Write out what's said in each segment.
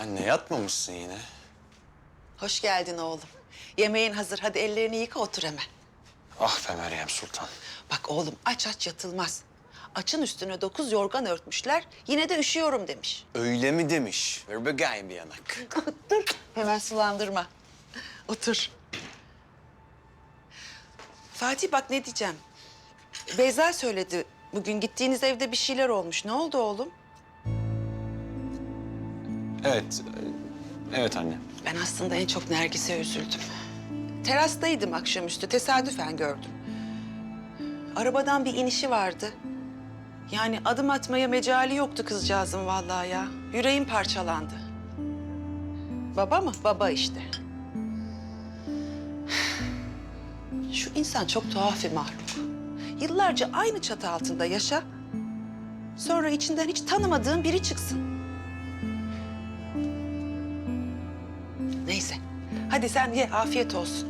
Anne yatmamışsın yine. Hoş geldin oğlum. Yemeğin hazır. Hadi ellerini yıka otur hemen. Ah be Meryem Sultan. Bak oğlum aç aç yatılmaz. Açın üstüne dokuz yorgan örtmüşler. Yine de üşüyorum demiş. Öyle mi demiş? Ver bakayım bir yanak. Dur. Hemen sulandırma. Otur. Fatih bak ne diyeceğim. Beyza söyledi. Bugün gittiğiniz evde bir şeyler olmuş. Ne oldu oğlum? Evet. Evet anne. Ben aslında en çok Nergis'e üzüldüm. Terastaydım akşamüstü, tesadüfen gördüm. Arabadan bir inişi vardı. Yani adım atmaya mecali yoktu kızcağızın vallahi ya. Yüreğim parçalandı. Baba mı? Baba işte. Şu insan çok tuhaf bir mahluk. Yıllarca aynı çatı altında yaşa. Sonra içinden hiç tanımadığın biri çıksın. Neyse. Hadi sen ye, afiyet olsun.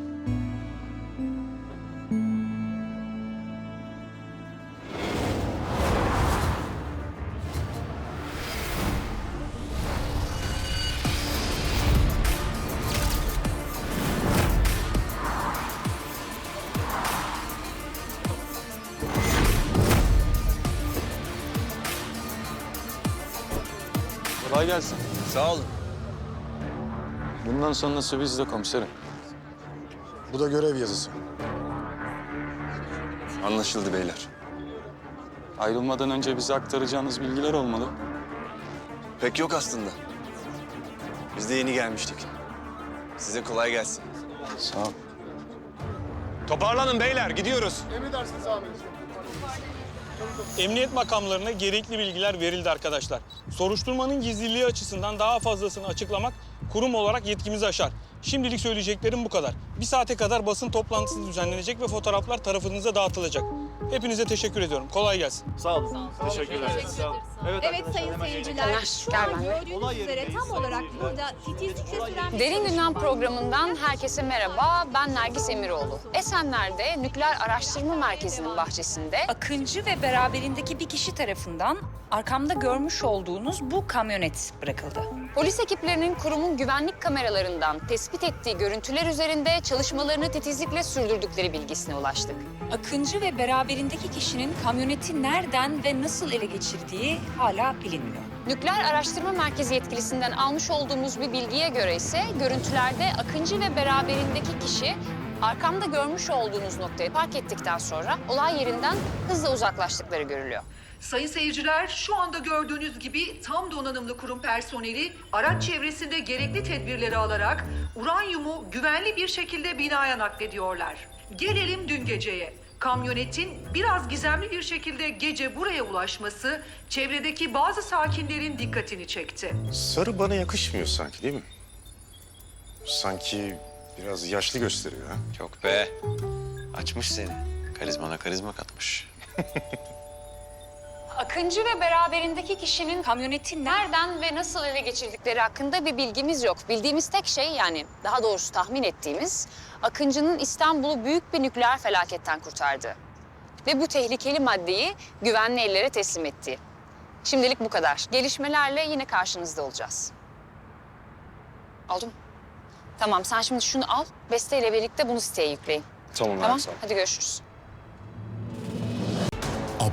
Kolay gelsin. Sağ olun. Bundan sonrası bizde komiserim. Bu da görev yazısı. Anlaşıldı beyler. Ayrılmadan önce bize aktaracağınız bilgiler olmalı. Pek yok aslında. Biz de yeni gelmiştik. Size kolay gelsin. Sağ ol. Toparlanın beyler, gidiyoruz. Emniyet makamlarına gerekli bilgiler verildi arkadaşlar. Soruşturmanın gizliliği açısından daha fazlasını açıklamak kurum olarak yetkimizi aşar. Şimdilik söyleyeceklerim bu kadar. Bir saate kadar basın toplantısı düzenlenecek ve fotoğraflar tarafınıza dağıtılacak. Hepinize teşekkür ediyorum. Kolay gelsin. Evet sayın seyirciler, şu an gördüğünüz üzere tam olarak burada titizlikle süren bir Derin Gündem programından herkese merhaba. Ben Nergis Emiroğlu. Esenler'de Nükleer Araştırma Merkezi'nin bahçesinde Akıncı ve beraberindeki bir kişi tarafından arkamda görmüş olduğunuz bu kamyonet bırakıldı. Polis ekiplerinin kurumun güvenlik kameralarından tespit ettiği görüntüler üzerinde çalışmalarını titizlikle sürdürdükleri bilgisine ulaştık. Akıncı ve beraberindeki kişinin kamyoneti nereden ve nasıl ele geçirdiği hala bilinmiyor. Nükleer Araştırma Merkezi yetkilisinden almış olduğumuz bir bilgiye göre ise görüntülerde Akıncı ve beraberindeki kişi arkamda görmüş olduğunuz noktayı park ettikten sonra olay yerinden hızla uzaklaştıkları görülüyor. Sayın seyirciler, şu anda gördüğünüz gibi tam donanımlı kurum personeli araç çevresinde gerekli tedbirleri alarak uranyumu güvenli bir şekilde binaya naklediyorlar. Gelelim dün geceye. Kamyonetin biraz gizemli bir şekilde gece buraya ulaşması çevredeki bazı sakinlerin dikkatini çekti. Sarı bana yakışmıyor sanki değil mi? Sanki biraz yaşlı gösteriyor ha. Yok be. Açmış seni. Karizmana karizma katmış. Akıncı ve beraberindeki kişinin kamyoneti nereden ve nasıl ele geçirdikleri hakkında bir bilgimiz yok. Bildiğimiz tek şey yani daha doğrusu tahmin ettiğimiz Akıncı'nın İstanbul'u büyük bir nükleer felaketten kurtardığı ve bu tehlikeli maddeyi güvenli ellere teslim ettiği. Şimdilik bu kadar. Gelişmelerle yine karşınızda olacağız. Oldu mu? Tamam sen şimdi şunu al. Beste ile birlikte bunu siteye yükleyin. Tamam, Tamam hadi görüşürüz.